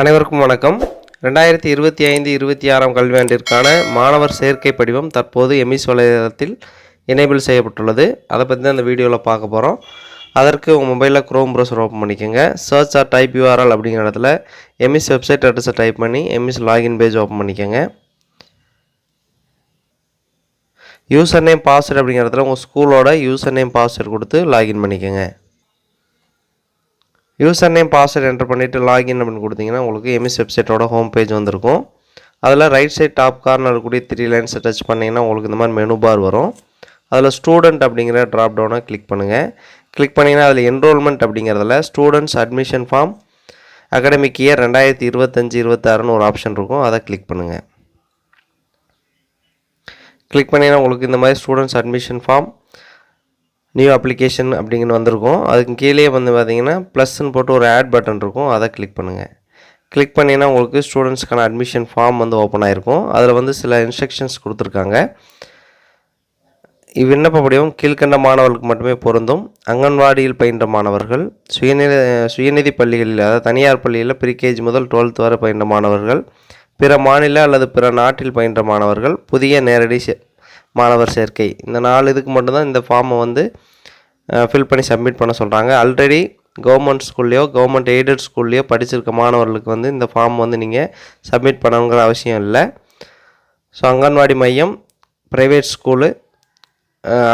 அனைவருக்கும் வணக்கம். ரெண்டாயிரத்தி இருபத்தி ஐந்து இருபத்தி ஆறாம் கல்வியாண்டிற்கான மாணவர் சேர்க்கை படிவம் தற்போது எம்இஸ் வலைதளத்தில் எனேபிள் செய்யப்பட்டுள்ளது. அதை பற்றி தான் இந்த வீடியோவில் பார்க்க போகிறோம் அதற்கு உங்கள் மொபைலில் க்ரோம் ப்ரௌசர் ஓப்பன் பண்ணிக்கோங்க. சர்ச் ஆர் டைப் யூஆர்எல் அப்படிங்கிற இடத்துல எம்இஸ் வெப்சைட் அட்ரஸை டைப் பண்ணி எம்இஸ் லாகின் பேஜ் ஓப்பன் பண்ணிக்கோங்க. யூசர் நேம் பாஸ்வேர்டு அப்படிங்கிற இடத்துல உங்கள் ஸ்கூலோட யூசர் நேம் பாஸ்வேர்டு கொடுத்து லாகின் பண்ணிக்கோங்க. யூசர் நேம் பாஸ்வேர்டு என்டர் பண்ணிவிட்டு லாகின் அப்படின்னு கொடுத்தீங்கன்னா உங்களுக்கு எம்எஸ் வெப்சைட்டோட ஹோம் பேஜ் வந்திருக்கும். அதில் ரைட் சைட் டாப் கார்னர் இருக்கக்கூடிய த்ரீ லைன்ஸை டச் பண்ணிங்கன்னா உங்களுக்கு இந்த மாதிரி மெனு பார் வரும். அதில் ஸ்டூடெண்ட் அப்படிங்கிற ட்ராப் டவுனை கிளிக் பண்ணுங்கள் கிளிக் பண்ணிங்கன்னா அதில் என்ரோல்மெண்ட் அப்படிங்கிறதுல students admission form academic year ரெண்டாயிரத்தி இருபத்தஞ்சி இருபத்தாறுன்னு ஒரு ஆப்ஷன் இருக்கும். அதை கிளிக் பண்ணுங்கள் கிளிக் பண்ணிங்கன்னா உங்களுக்கு இந்த மாதிரி students admission form new application அப்படிங்கன்னு வந்திருக்கும். அதுக்கு கீழே வந்து பார்த்தீங்கன்னா ப்ளஸ்ன்னு போட்டு ஒரு ஆட் பட்டன் இருக்கும். அதை கிளிக் பண்ணுங்கள் கிளிக் பண்ணிங்கன்னா உங்களுக்கு ஸ்டூடெண்ட்ஸ்க்கான அட்மிஷன் ஃபார்ம் வந்து ஓப்பன் ஆகிருக்கும் அதில் வந்து சில இன்ஸ்ட்ரக்ஷன்ஸ் கொடுத்துருக்காங்க. இவ்விண்ணப்ப படிவம் கீழ்கண்ட மாணவர்களுக்கு மட்டுமே பொருந்தும். அங்கன்வாடியில் பயின்ற மாணவர்கள் சுயநிதி சுயநிதி பள்ளிகளில் அதாவது தனியார் பள்ளியில் ப்ரீகேஜி முதல் டுவெல்த் வரை பயின்ற மாணவர்கள் பிற மாநில அல்லது பிற நாட்டில் பயின்ற மாணவர்கள் புதிய நேரடி மாணவர் சேர்க்கை. இந்த நாலு இதுக்கு மட்டும்தான் இந்த ஃபார்மை வந்து ஃபில் பண்ணி சப்மிட் பண்ண சொல்கிறாங்க ஆல்ரெடி கவர்மெண்ட் ஸ்கூல்லையோ கவர்மெண்ட் எய்டட் ஸ்கூல்லையோ படிச்சிருக்க மாணவர்களுக்கு வந்து இந்த ஃபார்ம் வந்து நீங்கள் சப்மிட் பண்ணணுங்கிற அவசியம் இல்லை. ஸோ அங்கன்வாடி மையம் private school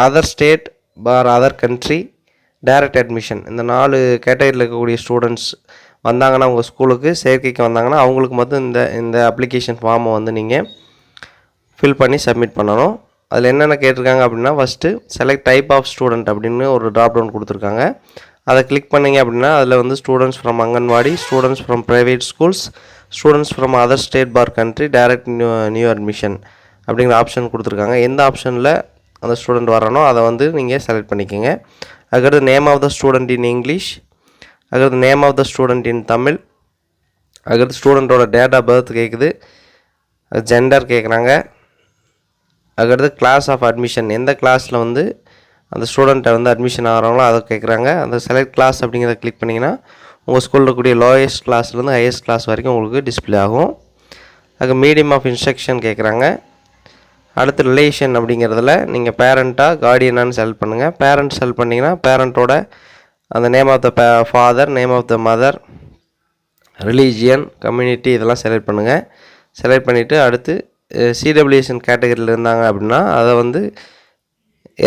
other state for other country direct admission இந்த நாலு கேட்டகரியில் இருக்கக்கூடிய ஸ்டூடெண்ட்ஸ் வந்தாங்கன்னா உங்கள் ஸ்கூலுக்கு சேர்க்கைக்கு வந்தாங்கன்னா அவங்களுக்கு மட்டும் இந்த இந்த அப்ளிகேஷன் ஃபார்மை வந்து நீங்கள் ஃபில் பண்ணி சப்மிட் பண்ணணும். அதில் என்னென்ன கேட்டிருக்காங்க அப்படின்னா first select type of student அப்படின்னு ஒரு ட்ராப் டவுன் கொடுத்துருக்காங்க. அதை கிளிக் பண்ணிங்க அப்படின்னா அதில் வந்து students from anganwadi students from private schools students from other state for country direct new new admission அப்படிங்கிற ஆப்ஷன் கொடுத்துருக்காங்க. எந்த ஆப்ஷனில் அந்த ஸ்டூடெண்ட் வரணும் அதை வந்து நீங்கள் செலக்ட் பண்ணிக்கோங்க. அதுக்கடுத்து name of the student in English அதுக்கடுத்து name of the student in Tamil அதுக்கடுத்து ஸ்டூடெண்ட்டோட டேட் ஆஃப் பர்த் கேட்குது ஜெண்டர் கேட்குறாங்க அதுக்கடுத்து கிளாஸ் ஆஃப் அட்மிஷன் எந்த கிளாஸில் வந்து அந்த ஸ்டூடெண்ட்டை வந்து அட்மிஷன் ஆகிறாங்களோ அதை கேட்குறாங்க அந்த செலக்ட் கிளாஸ் அப்படிங்கிறத கிளிக் பண்ணிங்கன்னா உங்கள் ஸ்கூலில் இருக்கக்கூடிய லோயஸ்ட் கிளாஸ்லேருந்து ஹையஸ்ட் கிளாஸ் வரைக்கும் உங்களுக்கு டிஸ்ப்ளே ஆகும். அதுக்கு மீடியம் ஆஃப் இன்ஸ்ட்ரக்ஷன் கேட்குறாங்க அடுத்து ரிலேஷன் அப்படிங்கிறதுல நீங்கள் பேரண்ட்டாக கார்டியனான்னு செலக்ட் பண்ணுங்கள் பேரண்ட் செலக்ட் பண்ணிங்கன்னா பேரண்ட்டோட அந்த name of the father name of the mother religion community இதெல்லாம் செலக்ட் பண்ணுங்கள் செலக்ட் பண்ணிவிட்டு அடுத்து சிடபிள்யூஎஸ்என் கேட்டகரியில் இருந்தாங்க அப்படின்னா அதை வந்து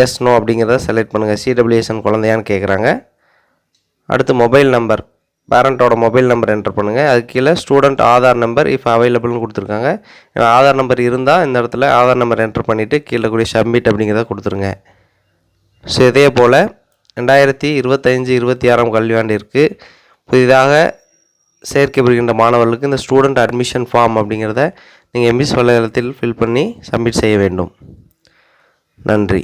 எஸ் நோ அப்படிங்கிறத செலக்ட் பண்ணுங்கள் சிடபிள்யூஎஸ்என் குழந்தையான்னு கேட்குறாங்க அடுத்து மொபைல் நம்பர் பேரண்ட்டோட மொபைல் நம்பர் என்டர் பண்ணுங்கள் அது கீழே ஸ்டூடெண்ட் ஆதார் நம்பர் இஃப் அவைலபிள்னு கொடுத்துருக்காங்க. ஆதார் நம்பர் இருந்தால் இந்த இடத்துல ஆதார் நம்பர் என்டர் பண்ணிவிட்டு கீழே கூடிய சப்மிட் அப்படிங்கிறத கொடுத்துருங்க. ஸோ இதே போல் ரெண்டாயிரத்தி இருபத்தஞ்சி இருபத்தி ஆறாம் கல்வியாண்டிற்கு புதிதாக சேர்க்கப்படுகின்ற பெறுகின்ற மாணவர்களுக்கு இந்த ஸ்டூடெண்ட் அட்மிஷன் ஃபார்ம் அப்படிங்கிறத நீங்கள் எம்பிஸ் வலைதளத்தில் ஃபில் பண்ணி சப்மிட் செய்ய வேண்டும். நன்றி.